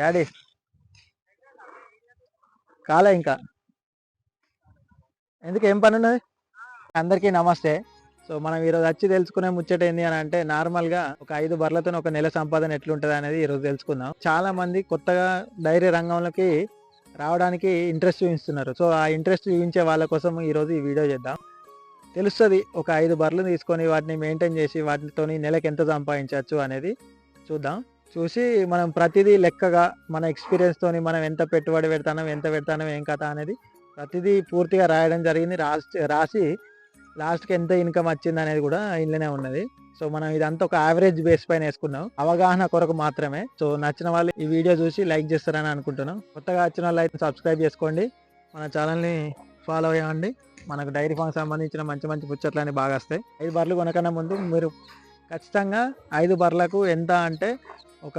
Daddy. కాలే ఇంకా. ఎందుకు ఏం పని ఉన్నది అందరికీ నమస్తే. సో మనం ఈరోజు వచ్చి తెలుసుకునే ముచ్చట ఏంటి అని అంటే నార్మల్గా ఒక ఐదు బర్లతో ఒక నెల సంపాదన ఎట్లుంటది అనేది ఈరోజు తెలుసుకుందాం. చాలా మంది కొత్తగా డైరీ రంగంలోకి రావడానికి ఇంట్రెస్ట్ చూపిస్తున్నారు. సో ఆ ఇంట్రెస్ట్ చూపించే వాళ్ళ కోసం ఈరోజు ఈ వీడియో చేద్దాం. తెలుస్తుంది ఒక ఐదు బర్రెలు తీసుకొని వాటిని మెయింటైన్ చేసి వాటితోని నెలకు ఎంత సంపాదించవచ్చు అనేది చూద్దాం. చూసి మనం ప్రతిదీ లెక్కగా మన ఎక్స్పీరియన్స్ తోని మనం ఎంత పెట్టుబడి పెడతానం ఎంత పెడతానం ఏం కథ అనేది ప్రతిదీ పూర్తిగా రాయడం జరిగింది. రాసి రాసి లాస్ట్కి ఎంత ఇన్కమ్ వచ్చింది అనేది కూడా ఇందులోనే ఉన్నది. సో మనం ఇదంతా ఒక యావరేజ్ బేస్ పైన వేసుకున్నాం. అవగాహన కొరకు మాత్రమే. సో నచ్చిన వాళ్ళు ఈ వీడియో చూసి లైక్ చేస్తారని అనుకుంటున్నాం. కొత్తగా వచ్చిన వాళ్ళు అయితే సబ్స్క్రైబ్ చేసుకోండి. మన ఛానల్ని ఫాలో అయ్యండి. మనకు డైరీ ఫామ్ సంబంధించిన మంచి మంచి ముచ్చట్లు బాగా వస్తాయి. ఐదు బర్లు కొనకన్నా ముందు మీరు ఖచ్చితంగా ఐదు బర్లకు ఎంత అంటే ఒక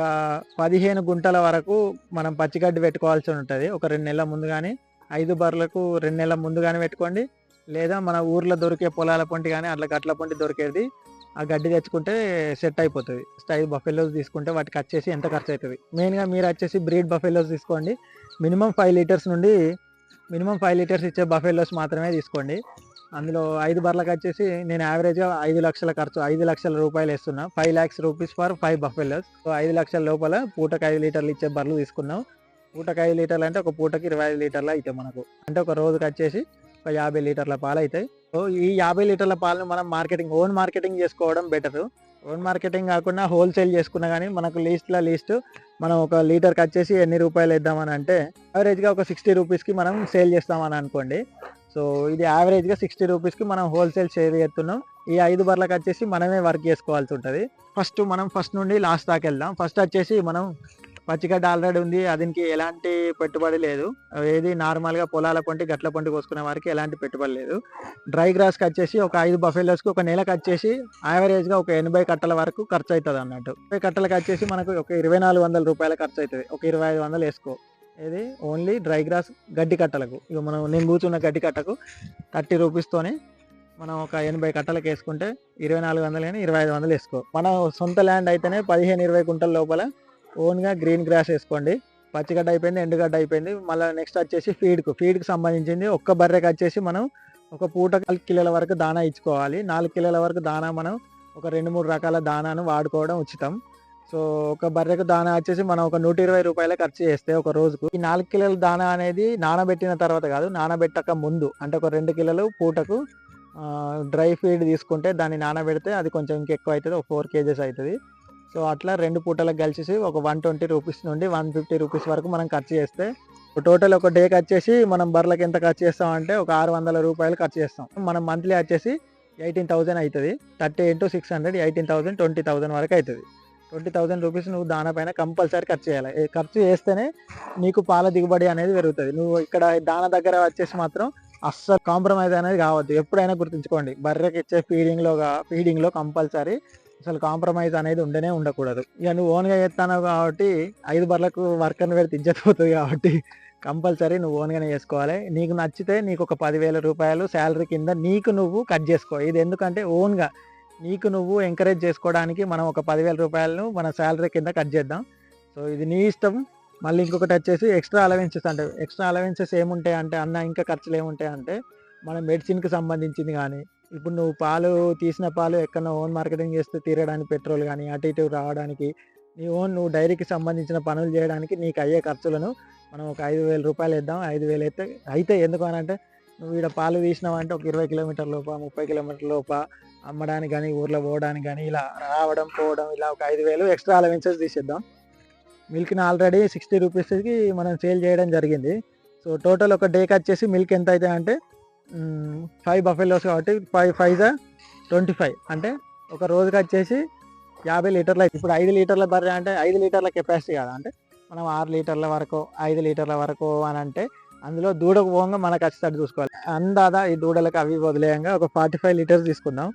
పదిహేను గుంటల వరకు మనం పచ్చిగడ్డి పెట్టుకోవాల్సి ఉంటుంది. ఒక రెండు నెలల ముందు కానీ ఐదు బర్లకు రెండు నెలల ముందు కానీ పెట్టుకోండి. లేదా మన ఊర్లో దొరికే పొలాల పొంటి కానీ అట్లా గట్ల పొంటి దొరికేది ఆ గడ్డి తెచ్చుకుంటే సెట్ అయిపోతుంది. స్టైల్ బఫెలోస్ తీసుకుంటే వాటికి వచ్చేసి ఎంత ఖర్చు అవుతుంది మెయిన్గా మీరు వచ్చేసి బ్రీడ్ బఫెలోస్ తీసుకోండి. మినిమం ఫైవ్ లీటర్స్ నుండి మినిమం ఫైవ్ లీటర్స్ ఇచ్చే బఫెలోస్ మాత్రమే తీసుకోండి. అందులో ఐదు బర్లకు వచ్చేసి నేను యావరేజ్గా ఐదు లక్షల ఖర్చు ఐదు లక్షల రూపాయలు వేస్తున్నా. Five lakhs rupees for five buffaloes so ఐదు లక్షల లోపల పూటకు ఐదు లీటర్లు ఇచ్చే బర్రెలు తీసుకున్నాం. పూటకు ఐదు లీటర్లు అంటే ఒక పూటకి ఇరవై ఐదు లీటర్లు అవుతాయి మనకు. అంటే ఒక రోజుకి వచ్చేసి ఒక యాభై లీటర్ల పాలు అవుతాయి. సో ఈ యాభై లీటర్ల పాలను మనం మార్కెటింగ్ ఓన్ మార్కెటింగ్ చేసుకోవడం బెటర్. ఓన్ మార్కెటింగ్ కాకుండా హోల్సేల్ చేసుకున్నా కానీ మనకు లీస్ట్లో లీస్ట్ మనం ఒక లీటర్కి వచ్చేసి ఎన్ని రూపాయలు ఇద్దామని అంటే యావరేజ్గా ఒక సిక్స్టీ రూపీస్కి మనం సేల్ చేస్తామని అనుకోండి. సో ఇది యావరేజ్గా సిక్స్టీ రూపీస్కి మనం హోల్సేల్ షేర్ చేస్తున్నాం. ఈ ఐదు బర్లకు వచ్చేసి మనమే వర్క్ చేసుకోవాల్సి ఉంటుంది. ఫస్ట్ మనం ఫస్ట్ నుండి లాస్ట్ దాకా వెళ్దాం. ఫస్ట్ వచ్చేసి మనం పచ్చిగడ్డ ఆల్రెడీ ఉంది. దీనికి ఎలాంటి పెట్టుబడి లేదు. ఏది నార్మల్గా పొలాల పొంటి గట్ల పొంటి కోసుకునే వారికి ఎలాంటి పెట్టుబడి లేదు. డ్రై గ్రాస్కి వచ్చేసి ఒక ఐదు బఫెలోస్కి ఒక నెలకు వచ్చేసి యావరేజ్గా ఒక ఎనభై కట్టల వరకు ఖర్చు అవుతుంది అన్నట్టు ఎనభై కట్టలకు వచ్చేసి మనకు ఒక ఇరవై నాలుగు వందల రూపాయల ఖర్చు అవుతుంది. ఒక ఇరవై ఐదు వందలు వేసుకో. ఇది ఓన్లీ డ్రై గ్రాస్ గడ్డి కట్టలకు. ఇక మనం నేను కూర్చున్న గడ్డి కట్టకు థర్టీ రూపీస్తోనే మనం ఒక ఎనభై కట్టలకు వేసుకుంటే ఇరవై నాలుగు వందలు కానీ ఇరవై ఐదు వందలు వేసుకో. మన సొంత ల్యాండ్ అయితేనే పదిహేను ఇరవై కుంటల లోపల ఓన్గా గ్రీన్ గ్రాస్ వేసుకోండి. పచ్చిగడ్డ అయిపోయింది ఎండుగడ్డ అయిపోయింది. మళ్ళీ నెక్స్ట్ వచ్చేసి ఫీడ్కు ఫీడ్కి సంబంధించింది ఒక్క బర్రెకి వచ్చేసి మనం ఒక పూట నాలుగు కిలోల వరకు దానా ఇచ్చుకోవాలి. నాలుగు కిలోల వరకు దానా మనం ఒక రెండు మూడు రకాల దానాను వాడుకోవడం ఉచితం. సో ఒక బర్రెకు దానా వచ్చేసి మనం ఒక నూట ఇరవై రూపాయల ఖర్చు చేస్తే ఒక రోజుకు. ఈ నాలుగు కిలోల దానా అనేది నానబెట్టిన తర్వాత కాదు నానబెట్టక ముందు అంటే ఒక రెండు కిలోలు పూటకు డ్రై ఫీడ్ తీసుకుంటే దాన్ని నానబెడితే అది కొంచెం ఇంకెక్కువ అవుతుంది ఒక ఫోర్ కేజెస్ అవుతుంది సో అట్లా రెండు పూటలకు కలిసి ఒక వన్ ట్వంటీ రూపీస్ నుండి వన్ ఫిఫ్టీ రూపీస్ వరకు మనం ఖర్చు చేస్తే టోటల్ ఒక డేకి వచ్చేసి మనం బర్రెలకు ఎంత ఖర్చు చేస్తామంటే ఒక ఆరు వందల రూపాయలు ఖర్చు చేస్తాం. మనం మంత్లీ వచ్చేసి ఎయిటీన్ థౌసండ్ అవుతుంది thirty into six hundred eighteen thousand twenty thousand వరకు అవుతుంది ట్వంటీ థౌసండ్ రూపీస్ నువ్వు దానా పైన కంపల్సరీ ఖర్చు చేయాలి. ఖర్చు చేస్తేనే నీకు పాల దిగుబడి అనేది పెరుగుతుంది. నువ్వు ఇక్కడ దాన దగ్గర వచ్చేసి మాత్రం అస్సలు కాంప్రమైజ్ అనేది కావద్దు. ఎప్పుడైనా గుర్తుంచుకోండి. బర్రెకి ఇచ్చే ఫీడింగ్లో ఫీడింగ్లో కంపల్సరీ అసలు కాంప్రమైజ్ అనేది ఉండనే ఉండకూడదు. ఇక నువ్వు ఓన్గా చేస్తాను కాబట్టి ఐదు బర్లకు వర్కర్ని పెడితే ఇజ్జత్ కాబట్టి కంపల్సరీ నువ్వు ఓన్గానే చేసుకోవాలి. నీకు నచ్చితే నీకు ఒక పదివేల రూపాయలు శాలరీ కింద నీకు నువ్వు కట్ చేసుకో. ఇది ఎందుకంటే ఓన్గా నీకు నువ్వు ఎంకరేజ్ చేసుకోవడానికి మనం ఒక పదివేల రూపాయలను మన శాలరీ కింద కట్ చేద్దాం. సో ఇది నీ ఇష్టం. మళ్ళీ ఇంకొకటి వచ్చేసి ఎక్స్ట్రా అలవెన్సెస్ అంటే ఎక్స్ట్రా అలవెన్సెస్ ఏముంటాయి అంటే అన్న ఇంకా ఖర్చులు ఏముంటాయి అంటే మన మెడిసిన్కి సంబంధించింది కానీ ఇప్పుడు నువ్వు పాలు తీసిన పాలు ఎక్కడ ఓన్ మార్కెటింగ్ చేస్తే తీరడానికి పెట్రోల్ కానీ అటు ఇటు రావడానికి నీ ఓన్ నువ్వు డైరీకి సంబంధించిన పనులు చేయడానికి నీకు అయ్యే ఖర్చులను మనం ఒక ఐదు వేల రూపాయలు ఇద్దాం. ఐదు వేలు అయితే అయితే ఎందుకు అని అంటే నువ్వు ఇక్కడ పాలు తీసినావంటే ఒక ఇరవై కిలోమీటర్ లోప ముప్పై కిలోమీటర్ లోప అమ్మడానికి కానీ ఊర్లో పోవడానికి కానీ ఇలా రావడం పోవడం ఇలా ఒక ఐదు వేలు ఎక్స్ట్రా అలవెన్సెస్ తీసేద్దాం. మిల్క్ని ఆల్రెడీ సిక్స్టీ రూపీస్కి మనం సేల్ చేయడం జరిగింది. సో టోటల్ ఒక డేకి వచ్చేసి మిల్క్ ఎంత అవుతాయి అంటే ఫైవ్ బఫెలోస్ కాబట్టి ఫైవ్ ఫైవ్ ట్వంటీ ఫైవ్ అంటే ఒక రోజుకి వచ్చేసి యాభై లీటర్ల ఇప్పుడు ఐదు లీటర్ల బర్రె అంటే ఐదు లీటర్ల కెపాసిటీ కదా. అంటే మనం ఆరు లీటర్ల వరకు ఐదు లీటర్ల వరకు అని అంటే అందులో దూడకు పోగా మనకు వచ్చేటట్టు చూసుకోవాలి. అందాదా ఈ దూడలకు అవి వదిలేయంగా ఒక ఫార్టీ ఫైవ్ లీటర్స్ తీసుకుందాం.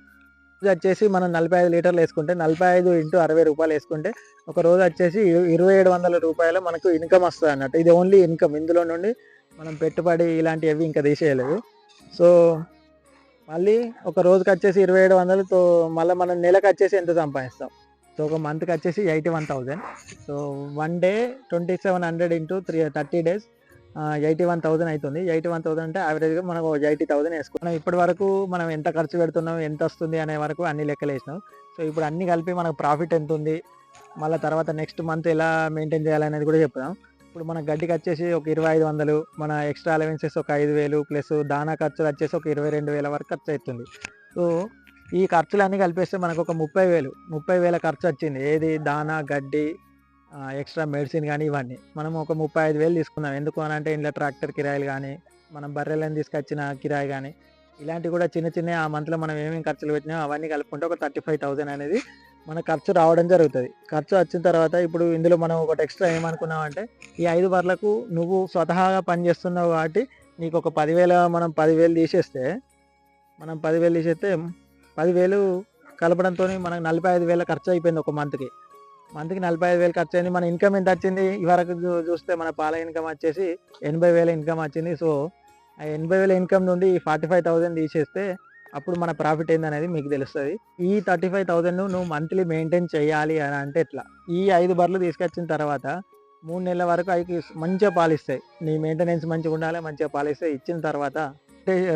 రోజు వచ్చేసి మనం నలభై ఐదు లీటర్లు వేసుకుంటే నలభై ఐదు ఇంటూ అరవై రూపాయలు వేసుకుంటే ఒక రోజు వచ్చేసి ఇరవై ఏడు వందల రూపాయలు మనకు ఇన్కమ్ వస్తుంది అన్నట్టు. ఇది ఓన్లీ ఇన్కమ్ ఇందులో నుండి మనం పెట్టుబడి ఇలాంటివి ఇంకా తీసేయలేదు. సో మళ్ళీ ఒక రోజుకి వచ్చేసి ఇరవై ఏడు వందలతో మళ్ళీ మనం నెలకు వచ్చేసి ఎంత సంపాదిస్తాం? సో ఒక మంత్కి వచ్చేసి eighty one thousand so one day twenty seven hundred into three thirty days eighty one thousand అవుతుంది ఎయిటీ వన్ థౌసండ్ అంటే యావరేజ్గా మనం ఎయిటీ థౌసండ్ వేసుకున్నాం. ఇప్పటి వరకు మనం ఎంత ఖర్చు పెడుతున్నాం ఎంత వస్తుంది అనే వరకు అన్ని లెక్కలు వేసినాం. సో ఇప్పుడు అన్ని కలిపి మనకు ప్రాఫిట్ ఎంత ఉంది? మళ్ళీ తర్వాత నెక్స్ట్ మంత్ ఎలా మెయింటైన్ చేయాలనేది కూడా చెప్తాం ఇప్పుడు మన గడ్డికి వచ్చేసి ఒక ఇరవై ఐదు వందలు మన ఎక్స్ట్రా అలవెన్సెస్ ఒక ఐదు వేలు ప్లస్ దానా ఖర్చులు వచ్చేసి ఒక ఇరవై రెండు వేల వరకు ఖర్చు అవుతుంది. సో ఈ ఖర్చులన్నీ కలిపేస్తే మనకు ఒక ముప్పై వేలు ముప్పై వేల ఖర్చు వచ్చింది. ఏది? దానా గడ్డి ఎక్స్ట్రా మెడిసిన్ కానీ ఇవన్నీ. మనం ఒక ముప్పై ఐదు వేలు తీసుకున్నాం ఎందుకు అని అంటే ఇంట్లో ట్రాక్టర్ కిరాయిలు కానీ మనం బర్రెలను తీసుకొచ్చిన కిరాయి కానీ ఇలాంటివి కూడా చిన్న చిన్న ఆ మంత్లో మనం ఏమేమి ఖర్చులు పెట్టినా అవన్నీ కలుపుకుంటే ఒక థర్టీ ఫైవ్ థౌసండ్ అనేది మన ఖర్చు రావడం జరుగుతుంది. ఖర్చు వచ్చిన తర్వాత ఇప్పుడు ఇందులో మనం ఒకటి ఎక్స్ట్రా ఏమనుకున్నాం అంటే ఈ ఐదు బర్లకు నువ్వు స్వతహాగా పని చేస్తున్నావు కాబట్టి నీకు ఒక పదివేల మనం పదివేలు తీసేస్తే మనం పదివేలు తీసేస్తే పదివేలు కలపడంతో మనకు నలభై ఐదు వేల ఖర్చు అయిపోయింది ఒక మంత్కి. మంత్కి నలభై ఐదు వేలు ఖర్చు అయింది మన ఇన్కమ్ ఎంత వచ్చింది? ఇవరకు చూస్తే మన పాల ఇన్కమ్ వచ్చేసి ఎనభై వేల ఇన్కమ్ వచ్చింది. సో ఆ ఎనభై వేల ఇన్కమ్ నుండి ఫార్టీ ఫైవ్ థౌసండ్ తీసేస్తే అప్పుడు మన ప్రాఫిట్ ఏందనేది మీకు తెలుస్తుంది. ఈ థర్టీ ఫైవ్ థౌసండ్ నువ్వు మంత్లీ మెయింటైన్ చేయాలి అని అంటే ఎట్లా? ఈ ఐదు బర్రెలు తీసుకొచ్చిన తర్వాత మూడు నెలల వరకు అవి మంచిగా పాలిస్తాయి. నీ మెయింటెనెన్స్ మంచిగా ఉండాలి మంచిగా పాలిస్తాయి ఇచ్చిన తర్వాత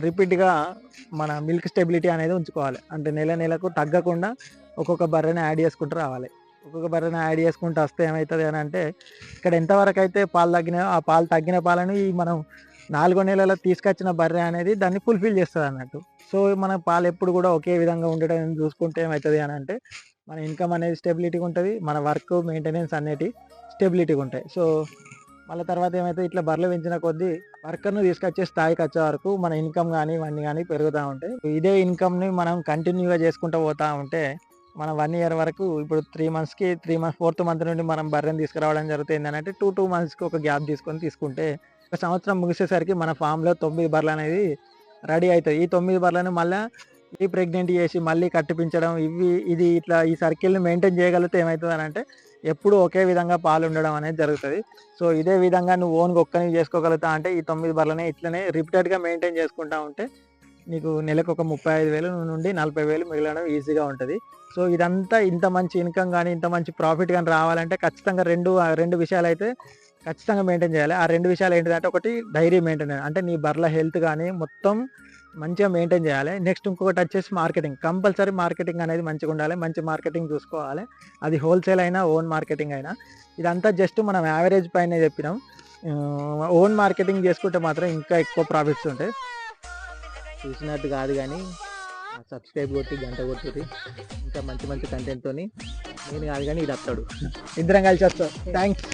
రిపీట్గా మన మిల్క్ స్టెబిలిటీ అనేది ఉంచుకోవాలి. అంటే నెల నెలకు తగ్గకుండా ఒక్కొక్క బర్రెని యాడ్ చేసుకుంటూ రావాలి. ఒక్కొక్క బర్రెని యాడ్ చేసుకుంటూ వస్తే ఏమవుతుంది అని అంటే ఇక్కడ ఎంతవరకు అయితే పాలు తగ్గిన ఆ పాలు తగ్గిన పాలను ఈ మనం నాలుగో నెలల తీసుకొచ్చిన బర్రె అనేది దాన్ని ఫుల్ఫిల్ చేస్తుంది అన్నట్టు. సో మన పాలు ఎప్పుడు కూడా ఒకే విధంగా ఉండడం చూసుకుంటే ఏమవుతుంది అని అంటే మన ఇన్కమ్ అనేది స్టెబిలిటీగా ఉంటుంది మన వర్క్ మెయింటెనెన్స్ అనేటి స్టెబిలిటీగా ఉంటాయి. సో మళ్ళీ తర్వాత ఏమైతే ఇట్లా బర్రెలు పెంచిన కొద్దీ వర్కర్ను తీసుకొచ్చే స్థాయికి వచ్చే వరకు మన ఇన్కమ్ కానీ ఇవన్నీ కానీ పెరుగుతూ ఉంటాయి. ఇదే ఇన్కమ్ని మనం కంటిన్యూగా చేసుకుంటూ పోతూ ఉంటే మనం వన్ ఇయర్ వరకు ఇప్పుడు త్రీ మంత్స్కి త్రీ మంత్స్ ఫోర్త్ మంత్ నుండి మనం బర్రెని తీసుకురావడం జరుగుతుంది. ఏంటంటే టూ టూ మంత్స్కి ఒక గ్యాప్ తీసుకొని తీసుకుంటే ఒక సంవత్సరం ముగిసేసరికి మన ఫామ్లో తొమ్మిది బర్రెలు అనేది రెడీ అవుతాయి. ఈ తొమ్మిది బర్రెలను మళ్ళీ ఈ ప్రెగ్నెంట్ చేసి మళ్ళీ కట్టిపించడం ఇవి ఇది ఇట్లా ఈ సర్కిల్ని మెయింటైన్ చేయగలిగితే ఏమవుతుంది అని అంటే ఎప్పుడు ఒకే విధంగా పాలు ఉండడం అనేది జరుగుతుంది. సో ఇదే విధంగా నువ్వు ఓన్గా ఒక్కని చేసుకోగలుగుతా అంటే ఈ తొమ్మిది బర్రెలనే ఇట్లనే రిపీటెడ్గా మెయింటైన్ చేసుకుంటా ఉంటే నీకు నెలకు ఒక ముప్పై ఐదు వేలు నుండి నలభై వేలు మిగలడం ఈజీగా ఉంటుంది. సో ఇదంతా ఇంత మంచి ఇన్కమ్ కానీ ఇంత మంచి ప్రాఫిట్ కానీ రావాలంటే ఖచ్చితంగా రెండు రెండు విషయాలు అయితే ఖచ్చితంగా మెయింటైన్ చేయాలి. ఆ రెండు విషయాలు ఏంటిదంటే ఒకటి డైరీ మెయింటైన్ అంటే నీ బర్ల హెల్త్ కానీ మొత్తం మంచిగా మెయింటైన్ చేయాలి. నెక్స్ట్ ఇంకొకటి వచ్చేసి మార్కెటింగ్. కంపల్సరీ మార్కెటింగ్ అనేది మంచిగా ఉండాలి. మంచి మార్కెటింగ్ చూసుకోవాలి. అది హోల్సేల్ అయినా ఓన్ మార్కెటింగ్ అయినా. ఇదంతా జస్ట్ మనం యావరేజ్ పైన చెప్పినాం. ఓన్ మార్కెటింగ్ చేసుకుంటే మాత్రం ఇంకా ఎక్కువ ప్రాఫిట్స్ ఉంటాయి. చూసినట్టు కాదు కానీ సబ్స్క్రైబ్ కొట్టి గంట కొట్టుర్రి. ఇంకా మంచి మంచి కంటెంట్తోని నేను కాదు కానీ ఇది వస్తాడు ఇద్దరం కలిసి వస్తాం. థ్యాంక్స్